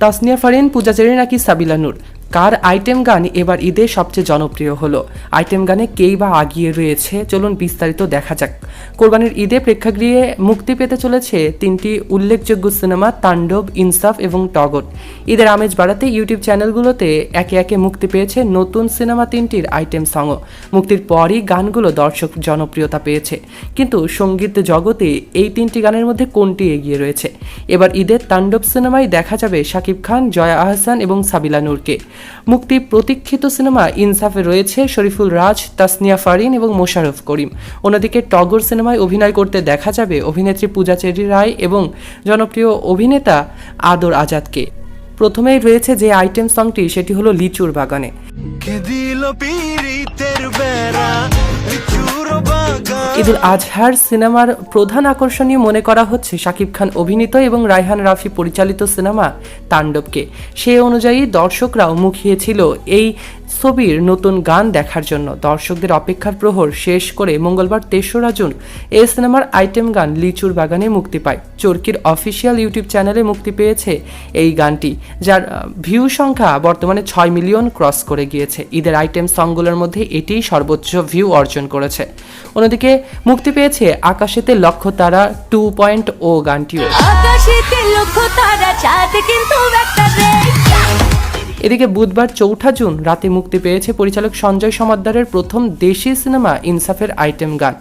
তাসনিয়া ফারিন পূজাচেরি নাকি সাবিলা নূর? কার আইটেম গান এবার ঈদে সবচেয়ে জনপ্রিয় হলো? আইটেম গানে কেই বা আগিয়ে রয়েছে? চলুন বিস্তারিত দেখা যাক। কোরবানির ঈদে প্রেক্ষাগৃহে মুক্তি পেতে চলেছে তিনটি উল্লেখযোগ্য সিনেমা, তাণ্ডব, ইনসাফ এবং টগর। ঈদের আমেজ বাড়াতে ইউটিউব চ্যানেলগুলোতে একে একে মুক্তি পেয়েছে নতুন সিনেমা তিনটির আইটেম সংও মুক্তির পরই গানগুলো দর্শক জনপ্রিয়তা পেয়েছে। কিন্তু সংগীত জগতে এই তিনটি গানের মধ্যে কোনটি এগিয়ে রয়েছে? এবার ঈদের তাণ্ডব সিনেমায় দেখা যাবে শাকিব খান, জয়া আহসান এবং সাবিলা নূরকে। মুক্তি প্রতীক্ষিত সিনেমা ইনসাফে রয়েছে শরীফুল রাজ, তাসনিয়া ফারিন এবং মোশারফ করিম। অন্যদিকে টগর সিনেমায় অভিনয় করতে দেখা যাবে অভিনেত্রী পূজা চেরি রায় এবং জনপ্রিয় অভিনেতা আদর আজাদকে। প্রথমেই রয়েছে যে আইটেম সংটি সেটি হলো লিচুর বাগানে। ঈদুল আজহার সিনেমার প্রধান আকর্ষণীয় মনে করা হচ্ছে শাকিব খান অভিনীত এবং রায়হান রাফি পরিচালিত সিনেমা তাণ্ডবকে। সে অনুযায়ী দর্শকরাও মুখিয়েছিল এই ছবির নতুন গান দেখার জন্য দর্শকদের অপেক্ষার প্রহর শেষ করে মঙ্গলবার তেসরা জুন এই সিনেমার আইটেম গান লিচুর বাগানে মুক্তি পায়। চরকির অফিসিয়াল ইউটিউব চ্যানেলে মুক্তি পেয়েছে এই গানটি, যার ভিউ সংখ্যা বর্তমানে ছয় মিলিয়ন ক্রস করে গিয়েছে। ঈদের আইটেম সংগুলোর মধ্যে এটিই সর্বোচ্চ ভিউ অর্জন করেছে। অন্যদিকে মুক্তি পেয়েছে আকাশেতে লক্ষ্য তারা টু পয়েন্ট ও গানটিও। আকাশেতে লক্ষ্য তারা চাঁদ কিন্তু এদিকে বুধবার চৌঠা জুন রাতে মুক্তি পেয়েছে পরিচালক সঞ্জয় সমাদ্দারের প্রথম দেশি সিনেমা ইনসাফের আইটেম গান।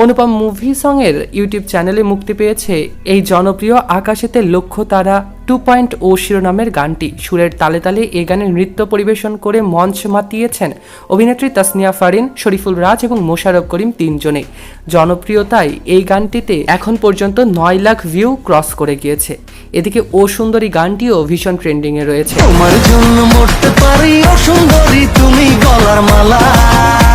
অনুপম মুভি সঙের ইউটিউব চ্যানেলে মুক্তি পেয়েছে এই জনপ্রিয় আকাশেতে লক্ষ্য তারা টু পয়েন্ট ও শিরোনামের গানটি। সুরের তালে তালে এই গানের নৃত্য পরিবেশন করে মঞ্চ মাতিয়েছেন অভিনেত্রী তাসনিয়া ফারিন, শরীফুল রাজ এবং মোশাররফ করিম তিনজনে। জনপ্রিয়তায় এই গানটিতে এখন পর্যন্ত নয় লাখ ভিউ ক্রস করে গিয়েছে। এদিকে ও সুন্দরী গানটিও ভীষণ ট্রেন্ডিংয়ে রয়েছে। তোমার জন্য মরতে পারি ও সুন্দরী তুমি গলার মালা।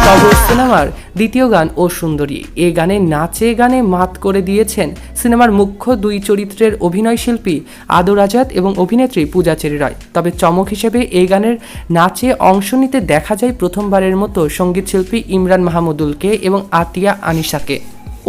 টগর সিনেমার দ্বিতীয় গান ও সুন্দরী। এ গানে নাচে গানে মাত করে দিয়েছেন সিনেমার মুখ্য দুই চরিত্রের অভিনয় শিল্পী আদর আজাদ এবং অভিনেত্রী পূজা চেরি রায়। তবে চমক হিসেবে এই গানের নাচে অংশ নিতে দেখা যায় প্রথমবারের মতো সংগীত শিল্পী ইমরান মাহমুদুলকে এবং আতিয়া আনিশাকে।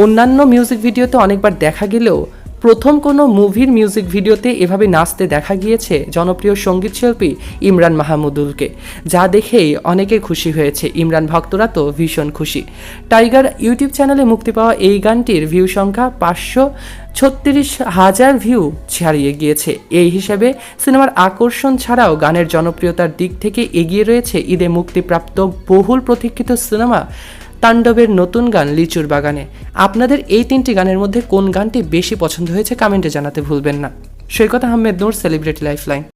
অন্যান্য মিউজিক ভিডিওতে অনেকবার দেখা গেলেও প্রথম কোনো মুভির মিউজিক ভিডিওতে এভাবে নাচতে দেখা গিয়েছে জনপ্রিয় সংগীত শিল্পী ইমরান মাহমুদুলকে, যা দেখেই অনেকে খুশি হয়েছে। ইমরান ভক্তরা তো ভীষণ খুশি। টাইগার ইউটিউব চ্যানেলে মুক্তি পাওয়া এই গানটির ভিউ সংখ্যা পাঁচশো ছত্রিশ হাজার ভিউ ছাড়িয়ে গিয়েছে। এই হিসাবে সিনেমার আকর্ষণ ছাড়াও গানের জনপ্রিয়তার দিক থেকে এগিয়ে রয়েছে ঈদে মুক্তিপ্রাপ্ত বহুল প্রতীক্ষিত সিনেমা তাণ্ডবের নতুন গান লিচুর বাগানে। আপনাদের এই তিনটি গানের মধ্যে কোন গানটি বেশি পছন্দ হয়েছে কমেন্টে জানাতে ভুলবেন না। Saikat Ahmed Noor celebrity lifeline